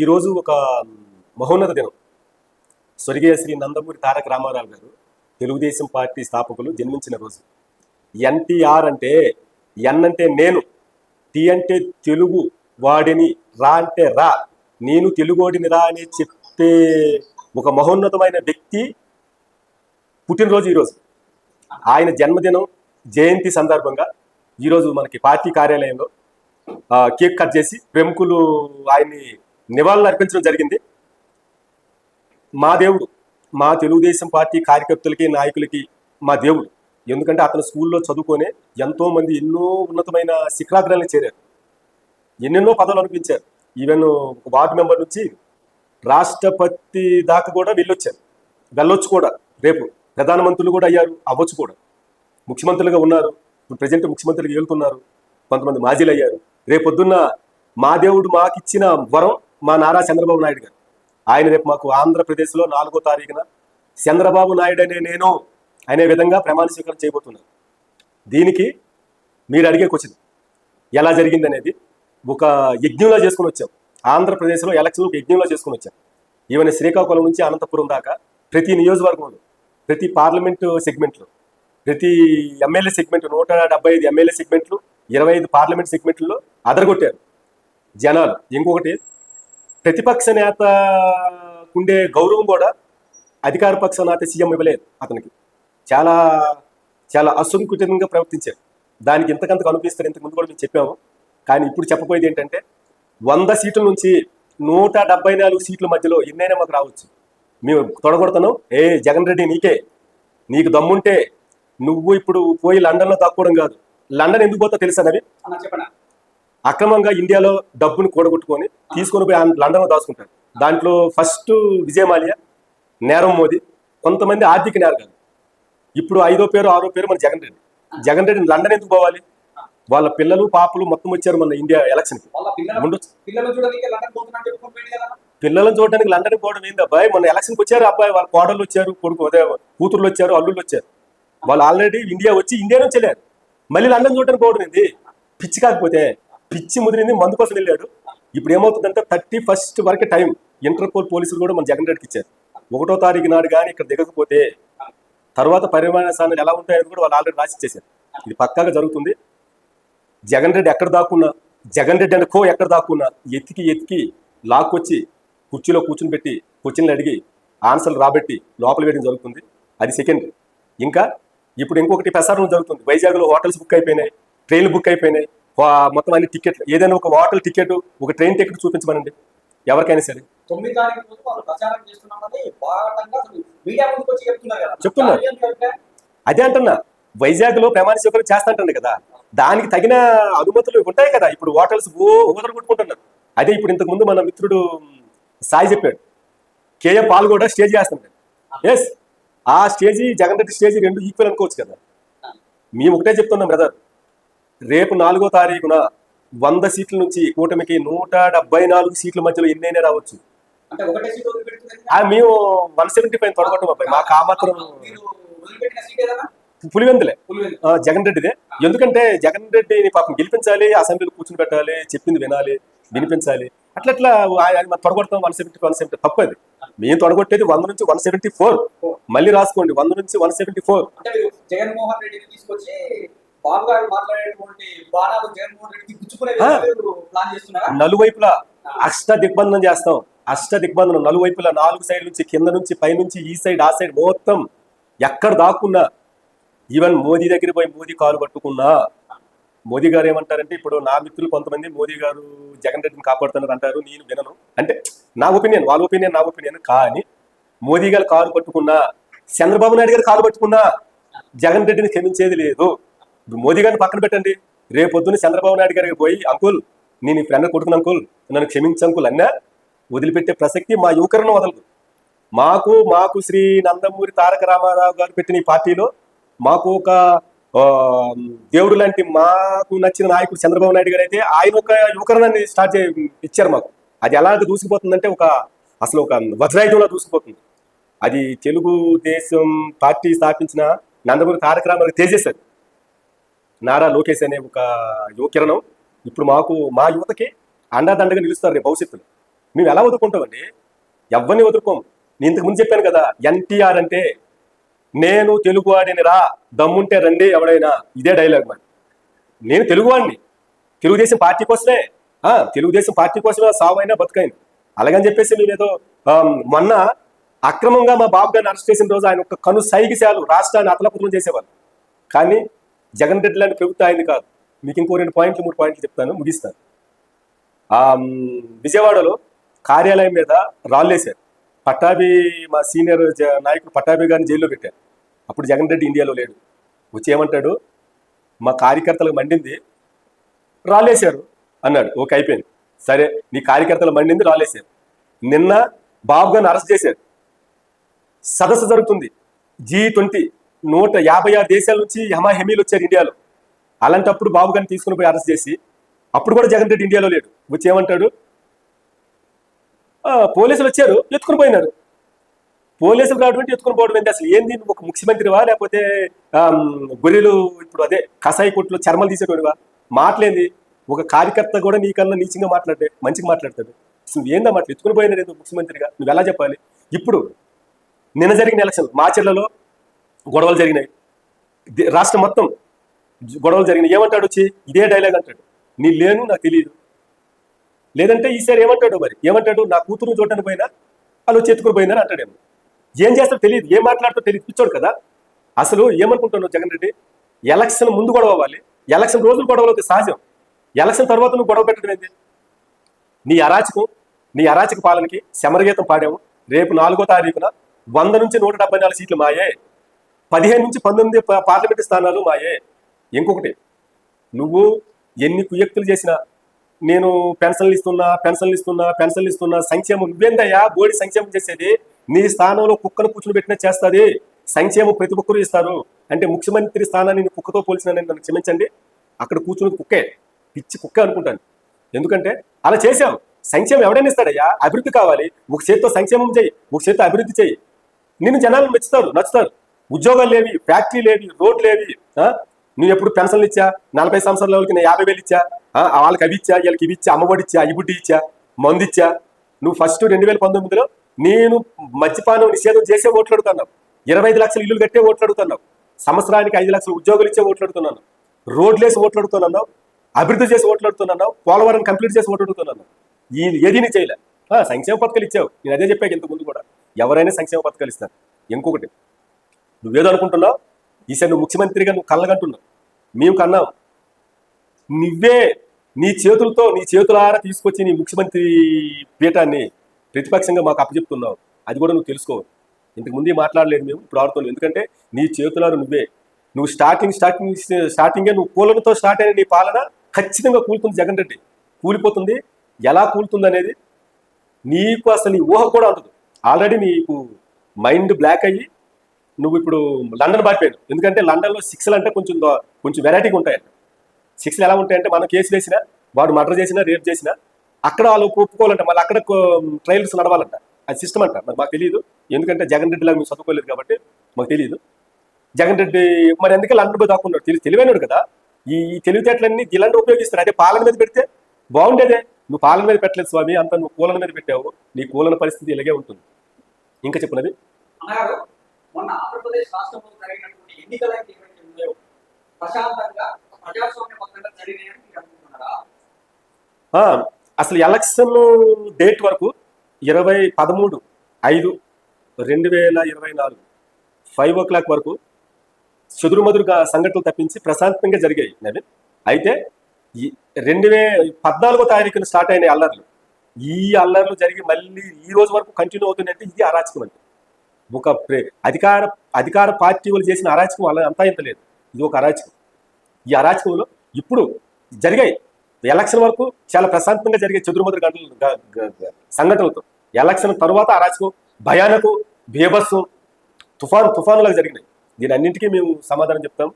ఈరోజు ఒక మహోన్నత దినం. స్వర్గీయ శ్రీ నందమూరి తారక రామారావు గారు తెలుగుదేశం పార్టీ స్థాపకులు జన్మించిన రోజు. ఎన్టీఆర్ అంటే ఎన్ అంటే నేను టి అంటే తెలుగు వాడిని రా అంటే రా నేను తెలుగోడిని రా అని చెప్పే ఒక మహోన్నతమైన వ్యక్తి పుట్టినరోజు ఈరోజు. ఆయన జన్మదినం జయంతి సందర్భంగా ఈరోజు మనకి పార్టీ కార్యాలయంలో కేక్ కట్ చేసి ప్రముఖులు ఆయన్ని నివాళులు అర్పించడం జరిగింది. మా దేవుడు మా తెలుగుదేశం పార్టీ కార్యకర్తలకి నాయకులకి మా దేవుడు. ఎందుకంటే అతను స్కూల్లో చదువుకొని ఎంతోమంది ఎన్నో ఉన్నతమైన శిఖరాగ్రాలను చేరారు. ఎన్నెన్నో పదవులు అనిపించారు ఈవెన్ వార్డు మెంబర్ నుంచి రాష్ట్రపతి దాకా కూడా వెళ్ళొచ్చారు. వెళ్ళొచ్చు కూడా. రేపు ప్రధానమంత్రులు కూడా అయ్యారు. అవ్వచ్చు కూడా. ముఖ్యమంత్రులుగా ఉన్నారు. ఇప్పుడు ప్రజెంట్ ముఖ్యమంత్రులుగా వెళ్తున్నారు కొంతమంది మాజీలు అయ్యారు. రేపొద్దున్న మా దేవుడు మాకు ఇచ్చిన వరం మా నారా చంద్రబాబు నాయుడు గారు. ఆయన రేపు మాకు ఆంధ్రప్రదేశ్లో నాలుగో తారీఖున చంద్రబాబు నాయుడు అనే నేను అనే విధంగా ప్రమాణ స్వీకారం చేయబోతున్నాను. దీనికి మీరు అడిగే క్వశ్చన్ ఎలా జరిగింది అనేది ఒక యజ్ఞంలో చేసుకుని వచ్చాం. ఆంధ్రప్రదేశ్లో ఎలక్షన్ ఒక యజ్ఞంలో చేసుకుని వచ్చాం. ఈవెన్ శ్రీకాకుళం నుంచి అనంతపురం దాకా ప్రతి నియోజకవర్గంలో ప్రతి పార్లమెంటు సెగ్మెంట్లో ప్రతి ఎమ్మెల్యే సెగ్మెంట్ నూట డెబ్బై ఐదు ఎమ్మెల్యే సెగ్మెంట్లు ఇరవై ఐదు పార్లమెంట్ సెగ్మెంట్లలో అదరగొట్టారు జనాలు. ఇంకొకటి ప్రతిపక్ష నేత ఉండే గౌరవం కూడా అధికార పక్ష నేత సీఎం ఇవ్వలేదు అతనికి. చాలా చాలా అసంకుచితంగా ప్రవర్తించారు. దానికి ఇంతకంతకు అనిపిస్తారు ఇంతకు ముందు కూడా మేము చెప్పాము. కానీ ఇప్పుడు చెప్పబోయేది ఏంటంటే వంద సీట్ల నుంచి నూట డెబ్బై నాలుగు సీట్ల మధ్యలో ఎన్నైనా మాకు రావచ్చు. మేము తొడగొడతాను ఏ జగన్ రెడ్డి నీకే. నీకు దమ్ముంటే నువ్వు ఇప్పుడు పోయి లండన్లో దాక్కోవడం కాదు. లండన్ ఎందుకు పోతా తెలుసా నవి చెప్పండి అక్రమంగా ఇండియాలో డబ్బును కూడగొట్టుకొని తీసుకొని పోయి లండన్లో దాచుకుంటారు దాంట్లో ఫస్ట్ విజయ్ మాల్యా నేరం మోదీ కొంతమంది ఆర్థిక నేరగాలు ఇప్పుడు ఐదో పేరు ఆరో పేరు మన జగన్ రెడ్డి. జగన్ రెడ్డి లండన్ ఎందుకు పోవాలి? వాళ్ళ పిల్లలు పాపలు మొత్తం వచ్చారు మన ఇండియా ఎలక్షన్కి కదా. పిల్లలను చూడడానికి లండన్ పోవడం ఏంది అబ్బాయి? మన ఎలక్షన్కి వచ్చారు అబ్బాయి. వాళ్ళ కోడళ్ళు వచ్చారు కొడుకు కూతుర్లు వచ్చారు అల్లుళ్ళు వచ్చారు. వాళ్ళు ఆల్రెడీ ఇండియా వచ్చి ఇండియా నుంచి వెళ్ళారు. మళ్ళీ లండన్ చూడడానికి పోవడం ఏంది? పిచ్చి కాకపోతే పిచ్చి ముదిరింది మందు కోసం వెళ్ళాడు. ఇప్పుడు ఏమవుతుందంటే థర్టీ ఫస్ట్ వరకే టైం ఇంటర్పోల్ పోలీసులు కూడా మన జగన్ రెడ్డికి ఇచ్చారు. ఒకటో తారీఖు నాడు కానీ ఇక్కడ దిగకపోతే తర్వాత పరిమాణాలు ఎలా ఉంటాయని కూడా వాళ్ళు ఆల్రెడీ రాసి ఇచ్చేసారు ఇది పక్కాగా జరుగుతుంది. జగన్ రెడ్డి ఎక్కడ దాక్కున్నా జగన్ రెడ్డి అంటే కో ఎక్కడ దాక్కున్నా ఎతికి ఎతికి లాక్కొచ్చి కుర్చీలో కూర్చుని పెట్టి క్వశ్చన్లు అడిగి ఆన్సర్లు రాబెట్టి లోపల వేయడం జరుగుతుంది. అది సెకండ్. ఇంకా ఇప్పుడు ఇంకొకటి ప్రసారం జరుగుతుంది. వైజాగ్లో హోటల్స్ బుక్ అయిపోయినాయి ట్రైన్లు బుక్ అయిపోయినాయి. మొత్తం అన్ని టికెట్లు ఏదైనా ఒక హోటల్ టికెట్ ఒక ట్రైన్ టికెట్ చూపించమనండి. ఎవరికైనా సరే. అభిప్రాయం? అదే అంటున్నా వైజాగ్లో ప్రమాణ స్వీకారం చేస్తాంటండి కదా. దానికి తగిన అనుమతులు ఉంటాయి కదా. ఇప్పుడు హోటల్స్ ఓ ఊదలు కొట్టుకుంటున్నారు. అదే ఇప్పుడు ఇంతకు ముందు మన మిత్రుడు సాయి చెప్పాడు. కేఏ పాల్ కూడా స్టేజ్ చేస్తున్నాడు ఎస్ ఆ స్టేజీ జగన్ రెడ్డి స్టేజీ రెండు ఈక్వల్ అనుకోవచ్చు కదా. మేము ఒకటే చెప్తున్నాం బ్రదర్ రేపు నాలుగో తారీఖున వంద సీట్ల నుంచి కూటమికి నూట డెబ్బై నాలుగు సీట్ల మధ్యలో ఎన్నైనా రావచ్చు. మేము వన్ సెవెంటీ ఫైవ్ తొడగొట్టం అబ్బాయి. మాకు ఆ మాత్రం మీరు వదిలిపెట్టిన సీట్ ఏదన్నా పులివెందులే. జగన్ రెడ్డిదే. ఎందుకంటే జగన్ రెడ్డిని పాపం గెలిపించాలి అసెంబ్లీలో కూర్చుని పెట్టాలి చెప్పింది వినాలి వినిపించాలి. అట్లా అట్లా మనం తొడగొడతాం వన్ సెవెంటీ వన్ సెవెంటీ తప్పు అది. మేము తొడగొట్టేది వంద నుంచి వన్ సెవెంటీ ఫోర్. మళ్ళీ రాసుకోండి వంద నుంచి వన్ సెవెంటీ ఫోర్. అంటే మీరు జగన్మోహన్ రెడ్డిని తీసుకొచ్చి బాబు గారు మాట్లాడేటువంటి బాణాలు జగన్మోహన్ రెడ్డికి గుచ్చుకునే ప్లాన్ చేస్తున్నారా? నలువైపులా అష్ట దిగ్బంధనం చేస్తాం. అష్ట దిగ్బంధనం నలువైపులా నాలుగు సైడ్ నుంచి కింద నుంచి పై నుంచి ఈ సైడ్ ఆ సైడ్ మొత్తం ఎక్కడ దాక్కున్నా ఈవెన్ మోదీ దగ్గర పోయి మోదీ కాలు పట్టుకున్నా మోదీ గారు ఏమంటారంటే ఇప్పుడు నా మిత్రులు కొంతమంది మోదీ గారు జగన్ రెడ్డిని కాపాడుతున్నారు అంటారు నేను వినను. అంటే నా ఒపీనియన్ వాళ్ళ ఒపీనియన్ నా ఒపీనియన్ కానీ మోదీ గారు కాలు పట్టుకున్నా చంద్రబాబు నాయుడు గారు కాలు పట్టుకున్నా జగన్ రెడ్డిని క్షమించేది లేదు. మోదీ గారిని పక్కన పెట్టండి. రేపొద్దున చంద్రబాబు నాయుడు గారికి పోయి అంకుల్ నేను ఈ ఫ్రెండ్ కొడుకున్న అంకుల్. నన్ను క్షమించు అంకుల్ అన్నా వదిలిపెట్టే ప్రసక్తి మా యువకరణ వదలదు. మాకు మాకు శ్రీ నందమూరి తారక రామారావు గారు పెట్టిన ఈ పార్టీలో మాకు ఒక దేవుడు లాంటి మాకు నచ్చిన నాయకుడు చంద్రబాబు నాయుడు గారు అయితే ఆయన ఒక యువకరణాన్ని స్టార్ట్ చే ఇచ్చారు మాకు. అది ఎలాంటి దూసిపోతుందంటే ఒక అసలు ఒక వజ్రాయుధంలో దూసిపోతుంది అది తెలుగుదేశం పార్టీ స్థాపించిన నందమూరి తారక రామారావు తేజేశారు. నారా లోకేష్ అనే ఒక యువకిరణం ఇప్పుడు మాకు మా యువతకి అండాదండగా నిలుస్తారు రేపు భవిష్యత్తులో. మేము ఎలా వదులుకుంటామండి? ఎవరిని వదులుకోం. నేను ఇంతకు ముందు చెప్పాను కదా ఎన్టీఆర్ అంటే నేను తెలుగువాడిని రా దమ్ముంటే రండి ఎవడైనా. ఇదే డైలాగ్ మరి నేను తెలుగువాడిని. తెలుగుదేశం పార్టీ కోసమే. తెలుగుదేశం పార్టీ కోసమే సావైనా బతుకైంది. అలాగని చెప్పేసి నేనేదో మొన్న అక్రమంగా మా బాబు గారిని అరెస్ట్ చేసిన రోజు ఆయన ఒక కను సైగిశాలు రాష్ట్రాన్ని అతలపుతం చేసేవాళ్ళు. కానీ జగన్ రెడ్డి లాంటి ప్రభుత్వం అయింది కాదు. మీకు ఇంకో రెండు పాయింట్లు మూడు పాయింట్లు చెప్తాను ముగిస్తాను. విజయవాడలో కార్యాలయం మీద రాళ్ళేశారు. పట్టాభి మా సీనియర్ జ- నాయకుడు పట్టాభి గారిని జైల్లో పెట్టారు. అప్పుడు జగన్ రెడ్డి ఇండియాలో లేడు. వచ్చి ఏమంటాడు? మా కార్యకర్తలకు మండింది రాలేశారు అన్నాడు. ఓకే అయిపోయింది. సరే నీ కార్యకర్తలు మండింది రాలేశారు నిన్న బాబు గారిని అరెస్ట్ చేశారు. సదస్సు జరుగుతుంది. జీ ట్వంటీ నూట యాభై ఆరు దేశాల నుంచి హమాహెమీలు వచ్చారు ఇండియాలో. అలాంటప్పుడు బాబు గారిని తీసుకుని పోయి అరెస్ట్ చేసి అప్పుడు కూడా జగన్ రెడ్డి ఇండియాలో లేడు. వచ్చి ఏమంటాడు? "ఆ, పోలీసులు వచ్చారు ఎత్తుకుని పోయినారు. పోలీసులు కాబట్టి ఎత్తుకుని పోవడం ఏంటి? అసలు ఏంది? ఒక ముఖ్యమంత్రివా? లేకపోతే గొర్రెలు ఇప్పుడు అదే కసాయి కొట్లు చర్మలు తీసేటోడివా? మాట్లేంది. ఒక కార్యకర్త కూడా నీకన్నా నీచంగా మాట్లాడే మంచిగా మాట్లాడతాడు. అసలు ఏందా మాట ఎత్తుకుని పోయినారు ఎందుకు ముఖ్యమంత్రిగా. నువ్వు ఎలా చెప్పాలి? ఇప్పుడు నిన్న జరిగిన ఎలక్షన్ మాచర్లలో గొడవలు జరిగినాయి. రాష్ట్రం మొత్తం గొడవలు జరిగినాయి. ఏమంటాడు వచ్చి ఇదే డైలాగ్ అంటాడు. నీ లేను నాకు తెలియదు లేదంటే ఈసారి ఏమంటాడు మరి? ఏమంటాడు? నా కూతురు చూడటానికి పోయినా? వాళ్ళు వచ్చి ఎత్తుకుని అంటాడేమో. ఏం చేస్తాడో తెలియదు ఏం మాట్లాడుతూ తెలియదు పిచ్చోడు కదా. అసలు ఏమనుకుంటున్నావు జగన్ రెడ్డి? ఎలక్షన్ ముందు గొడవ అవ్వాలి. ఎలక్షన్ రోజులు గొడవలు సహజం. ఎలక్షన్ తర్వాత నువ్వు గొడవ పెట్టడం ఏంటి నీ అరాచకం నీ అరాచక పాలనకి శమరగీతం పాడాము. రేపు నాలుగో తారీఖున వంద నుంచి నూట డెబ్బై నాలుగు సీట్లు మాయే. పదిహేను నుంచి పంతొమ్మిది ప- పార్లమెంటు స్థానాలు మాయే. ఇంకొకటి నువ్వు ఎన్ని కుయక్తులు చేసినా నేను పెన్షన్లు ఇస్తున్నా పెన్షన్లు ఇస్తున్నా పెన్షన్లు ఇస్తున్నా సంక్షేమం నువ్వేందయ్యా? బోడి సంక్షేమం చేసేది. నీ స్థానంలో కుక్కను కూర్చుని పెట్టినా చేస్తుంది. సంక్షేమం ప్రతి ఒక్కరు ఇస్తారు అంటే ముఖ్యమంత్రి స్థానాన్ని నేను కుక్కతో పోల్చినానని నన్ను క్షమించండి. అక్కడ కూర్చుని కుక్కే. పిచ్చి కుక్కే అనుకుంటాను. ఎందుకంటే అలా చేసావు సంక్షేమం ఎవడైనా ఇస్తాడయ్యా? అభివృద్ధి కావాలి. ఒక చేతితో సంక్షేమం చేయి. ఒక చేతితో అభివృద్ధి చేయి. నిన్ను జనాలు మెచ్చుతారు నచ్చుతారు. ఉద్యోగాలు లేవి ఫ్యాక్టరీ లేవి రోడ్లు లేవి నువ్వు ఎప్పుడు పెన్షన్లు ఇచ్చా? నలభై సంవత్సరాల వాళ్ళకి నేను యాభై వేలు ఇచ్చా? ఆ, వాళ్ళకి అవి ఇచ్చా? వీళ్ళకి ఇవి ఇచ్చా? అమ్మఒడి ఇచ్చా? ఇబుడ్డి ఇచ్చా? మందు ఇచ్చా? నువ్వు ఫస్ట్ రెండు వేల పంతొమ్మిదిలో నేను మద్యపానం నిషేధం చేసే ఓట్లాడుతున్నావు ఇరవై ఐదు లక్షల ఇల్లులు కట్టే ఓట్లాడుతున్నావు సంవత్సరానికి ఐదు లక్షల ఉద్యోగాలు ఇచ్చే ఓట్లాడుతున్నాను రోడ్లు వేసి ఓట్లాడుతున్నావు అభివృద్ధి చేసి ఓట్లు పోలవరం కంప్లీట్ చేసి ఓట్లాడుతున్నాను ఈ ఏది నీ చేయలే. ఆ, సంక్షేమ పథకాలు ఇచ్చావు. నేను అదే చెప్పాక ఇంతకు ముందు కూడా. ఎవరైనా సంక్షేమ పథకాలు ఇస్తారు. ఇంకొకటి నువ్వేదనుకుంటున్నావు? ఈసారి నువ్వు ముఖ్యమంత్రిగా నువ్వు కళ్ళగంటున్నావు. మేము కన్నాం. నువ్వే నీ చేతులతో నీ చేతులారా తీసుకొచ్చి నీ ముఖ్యమంత్రి పీఠాన్ని ప్రతిపక్షంగా మాకు అప్పచెప్తున్నావు. అది కూడా నువ్వు తెలుసుకో ఇంతకు ముందే మాట్లాడలేదు మేము ఇప్పుడు ఆడుతున్నావు ఎందుకంటే నీ చేతులారు నువ్వే. నువ్వు స్టార్టింగ్ స్టార్టింగ్ స్టార్టింగే నువ్వు కూలతో స్టార్ట్ అయిన నీ పాలన ఖచ్చితంగా కూలుతుంది జగన్ రెడ్డి. కూలిపోతుంది. ఎలా కూలుతుంది అనేది నీకు అసలు నీ ఊహ కూడా ఉండదు ఆల్రెడీ నీకు మైండ్ బ్లాక్ అయ్యి నువ్వు ఇప్పుడు లండన్ పారిపోయాను ఎందుకంటే లండన్లో సిక్స్లు అంటే కొంచెం కొంచెం వెరైటీగా ఉంటాయంట సిక్స్లు ఎలా ఉంటాయంటే మనం కేసు వేసినా వాడు మర్డర్ చేసినా రేప్ చేసినా అక్కడ వాళ్ళు ఒప్పుకోవాలంట. మళ్ళీ అక్కడ ట్రయల్స్ నడవాలంట. అది సిస్టమ్ అంట. మరి మాకు తెలియదు ఎందుకంటే జగన్ రెడ్డి లాగా మేము చదువుకోలేదు కాబట్టి మాకు తెలియదు జగన్ రెడ్డి మరి ఎందుకే లండన్ పోయి దాక్కున్నాడు? తెలి తెలివైనడు కదా. ఈ తెలివితేటలన్నీ ఇలాంటి ఉపయోగిస్తారు అదే పాలన మీద పెడితే బాగుండేదే. నువ్వు పాలన మీద పెట్టలేదు స్వామి. అంత నువ్వు కూలన మీద పెట్టావు. నీ కూలన పరిస్థితి ఇలాగే ఉంటుంది. ఇంకా చెప్పినది మొన్న ఆంధ్రప్రదేశ్ రాష్ట్రంలో జరిగినటువంటి ఎన్నికలు అయితే ఏవైతే ఉన్నాయో ప్రశాంతంగా ప్రజాస్వామ్యబద్ధంగా జరిగినాయని మీరు అనుకుంటున్నారా? అసలు ఎలక్షన్ డేట్ వరకు ఇరవై పదమూడు ఐదు రెండు వేల ఇరవై నాలుగు ఫైవ్ ఓ క్లాక్ వరకు చెదురుమదురుగా సంఘటనలు తప్పించి ప్రశాంతంగా జరిగాయి నవీన్. అయితే రెండు వే పద్నాలుగో తారీఖున స్టార్ట్ అయిన అల్లర్లు ఈ అల్లర్లు జరిగి మళ్ళీ ఈ రోజు వరకు కంటిన్యూ అవుతుందంటే ఇది అరాచకం అంటే ఒక ప్రే- అధికార అధికార పార్టీ వాళ్ళు చేసిన అరాచకం అలా అంతా ఇంత లేదు. ఇది ఒక అరాచకం. ఈ అరాచకంలో ఇప్పుడు జరిగాయి. ఎలక్షన్ వరకు చాలా ప్రశాంతంగా జరిగే చెదురుమదురు గంటలు సంఘటనలతో. ఎలక్షన్ తర్వాత అరాచకం భయానకు బీభత్సం తుఫాను తుఫానులాగా జరిగినాయి. దీని అన్నింటికీ మేము సమాధానం చెప్తాం.